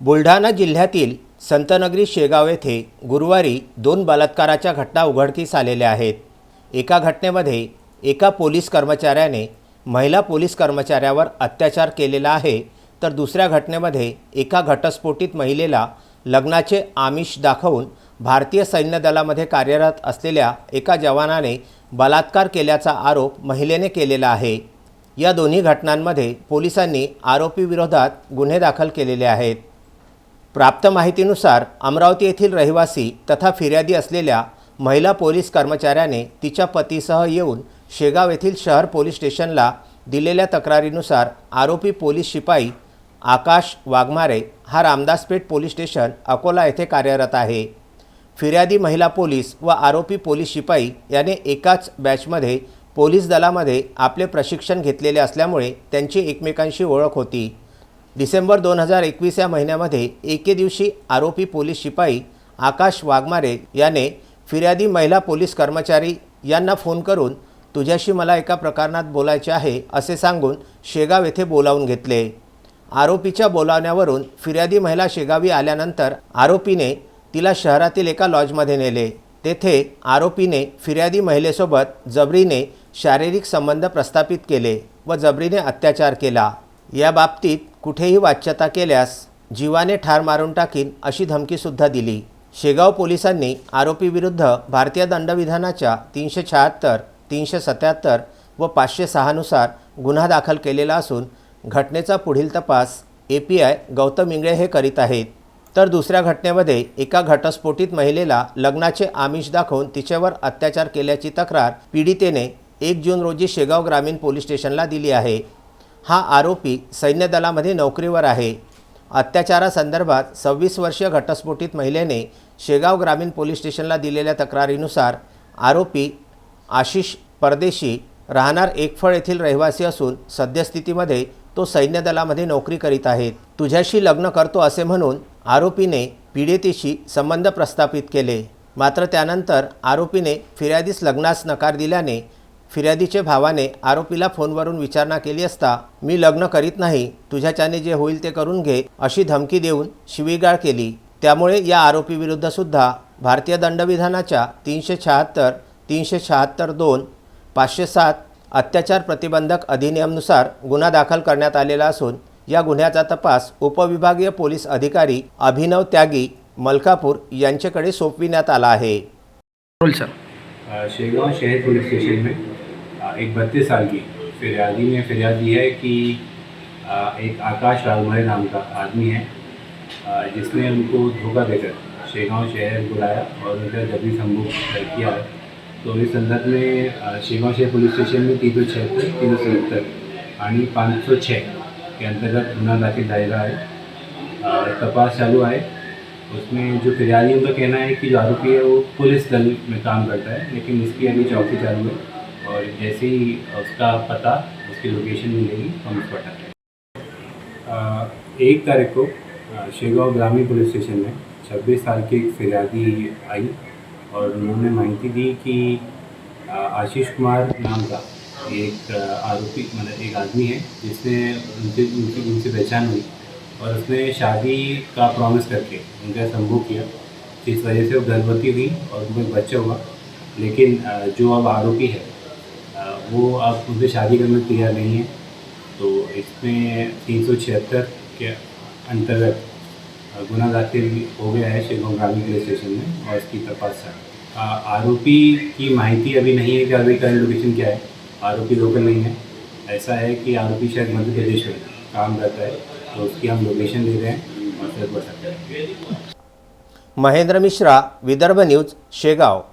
बुलढाणा जिल्ह्यातील संतनगरी शेगाव येथे गुरुवारी दोन बलात्काराच्या घटना उघडकीस आलेल्या आहेत. एका घटनेमध्ये एका पोलीस कर्मचाऱ्याने महिला पोलीस कर्मचाऱ्यावर अत्याचार केलेला आहे तर दुसऱ्या घटनेमध्ये एका घटस्फोटित महिलेला लग्नाचे आमिष दाखवून भारतीय सैन्य दलामध्ये कार्यरत असलेल्या एका जवानाने बलात्कार केल्याचा आरोप महिलेने केलेला आहे. या दोन्ही घटनांमध्ये पोलिसांनी आरोपीविरोधात गुन्हे दाखल केलेले आहेत. प्राप्त माहितीनुसार अमरावती येथील रहिवासी तथा फिर्यादी असलेल्या महिला पोलीस कर्मचाऱ्याने तिच्या पतीसह येऊन शेगाव येथील शहर पोलीस स्टेशनला दिलेल्या तक्रारीनुसार आरोपी पोलीस शिपाई आकाश वाघमारे हा रामदासपेठ पोलीस स्टेशन अकोला येथे कार्यरत आहे. फिर्यादी महिला पोलीस व आरोपी पोलीस शिपाई याने एकाच बॅचमध्ये पोलीस दलामध्ये आपले प्रशिक्षण घेतलेले असल्यामुळे त्यांची एकमेकांशी ओळख होती. डिसेंबर दोन हजार एकवीस या महिन्यामध्ये एके दिवशी आरोपी पोलीस शिपाई आकाश वाघमारे याने फिर्यादी महिला पोलीस कर्मचारी यांना फोन करून तुझ्याशी मला एका प्रकरणात बोलायचे आहे असे सांगून शेगाव येथे बोलावून घेतले आरोपीच्या बोलावण्यावरून फिर्यादी महिला शेगावी आल्यानंतर आरोपीने तिला शहरातील एका लॉजमध्ये नेले. तेथे आरोपीने फिर्यादी महिलेसोबत जबरीने शारीरिक संबंध प्रस्थापित केले व जबरीने अत्याचार केला. या बाबतीत कुठेही वाच्यता केल्यास जीवाने ठार मारून टाकीन अशी धमकीसुद्धा दिली. शेगाव पोलिसांनी आरोपीविरुद्ध भारतीय दंडविधानाच्या तीनशे शहात्तर तीनशे सत्याहत्तर व पाचशे सहानुसार गुन्हा दाखल केलेला असून घटनेचा पुढील तपास A P I Gautam Ingale हे करीत आहेत. तर दुसऱ्या घटनेमध्ये एका घटस्फोटित महिलेला लग्नाचे आमिष दाखवून तिच्यावर अत्याचार केल्याची तक्रार पीडितेने एक जून रोजी शेगाव ग्रामीण पोलीस स्टेशनला दिली आहे. हा आरोपी सैन्यदलामध्ये नोकरीवर आहे. अत्याचारासंदर्भात सव्वीस वर्षीय घटस्फोटित महिलेने शेगाव ग्रामीण पोलीस स्टेशनला दिलेल्या तक्रारीनुसार आरोपी आशिष परदेशी राहणार एकफळ येथील रहिवासी असून सद्यस्थितीमध्ये तो सैन्यदलामध्ये नोकरी करीत आहेत तुझ्याशी लग्न करतो असे म्हणून आरोपीने पीडितेशी संबंध प्रस्थापित केले. मात्र त्यानंतर आरोपीने फिर्यादीस लग्नास नकार दिल्याने फिर्यादीचे भावाने आरोपीला फोनवरून विचारणा केली असता मी लग्न करीत नाही तुझ्याच्याने जे होईल ते करून घे अशी धमकी देऊन शिवीगाळ केली. त्यामुळे या आरोपीविरुद्ध सुद्धा भारतीय दंडविधानाच्या तीनशे शहात्तर तीनशे शहात्तर दोन पाचशे सात अत्याचार प्रतिबंधक अधिनियमनुसार गुन्हा दाखल करण्यात आलेला असून या गुन्ह्याचा तपास उपविभागीय पोलीस अधिकारी अभिनव त्यागी मलकापूर यांच्याकडे सोपविण्यात आला आहे. शेगांव शहर पुलिस स्टेशन में एक बत्तीस साल की फिरियादी ने फरियाद दी है कि एक आकाश राजमरे नाम का आदमी है जिसने उनको धोखा देकर शेगांव शहर बुलाया और उनका जबरी संभोग किया है तो इस संदर्भ में शेगांव शहर पुलिस स्टेशन में तीन सौ छिहत्तर तीन सौ सत्तर आणि पाँच सौ छः के अंतर्गत गुना दाखिल दायरा है तपास चालू है उसमें जो फिरियादी, उनका कहना है कि जो आरोपी है वो पुलिस दल में काम करता है, लेकिन इसकी अभी चौकी चालू है। और जैसे ही उसका पता, उसकी लोकेशन मिलेगी, हम उसको अटक करेंगे। एक तारीख को शेगांव ग्रामीण पुलिस स्टेशन में 26 साल की एक फिरियादी आई और उन्होंने माहिती दी कि आशीष कुमार नाम का एक आरोपी मतलब एक आदमी है, जिसने उनसे उनकी उनसे पहचान हुई और उसने शादी का प्रॉमिस करके उनका संभोग किया, जिस वजह से वो गर्भवती हुई और उनको बच्चा हुआ। लेकिन जो अब आरोपी है वो अब उनसे शादी करने तैयार नहीं है। तो इसमें तीन सौ छिहत्तर के अंतर्गत गुना दाखिल हो गया है शेगांव ग्रामीण पुलिस स्टेशन में और इसकी तपास आरोपी की माहिती अभी नहीं है कि अभी करंट लोकेशन क्या है। आरोपी लोकल नहीं है। ऐसा है कि आरोपी शायद मध्य प्रदेश में काम करता है तो उसकी हम लोकेशन दे रहे हैं और फिर बढ़ सकते हैं। महेंद्र मिश्रा, विदर्भ न्यूज़, शेगाव।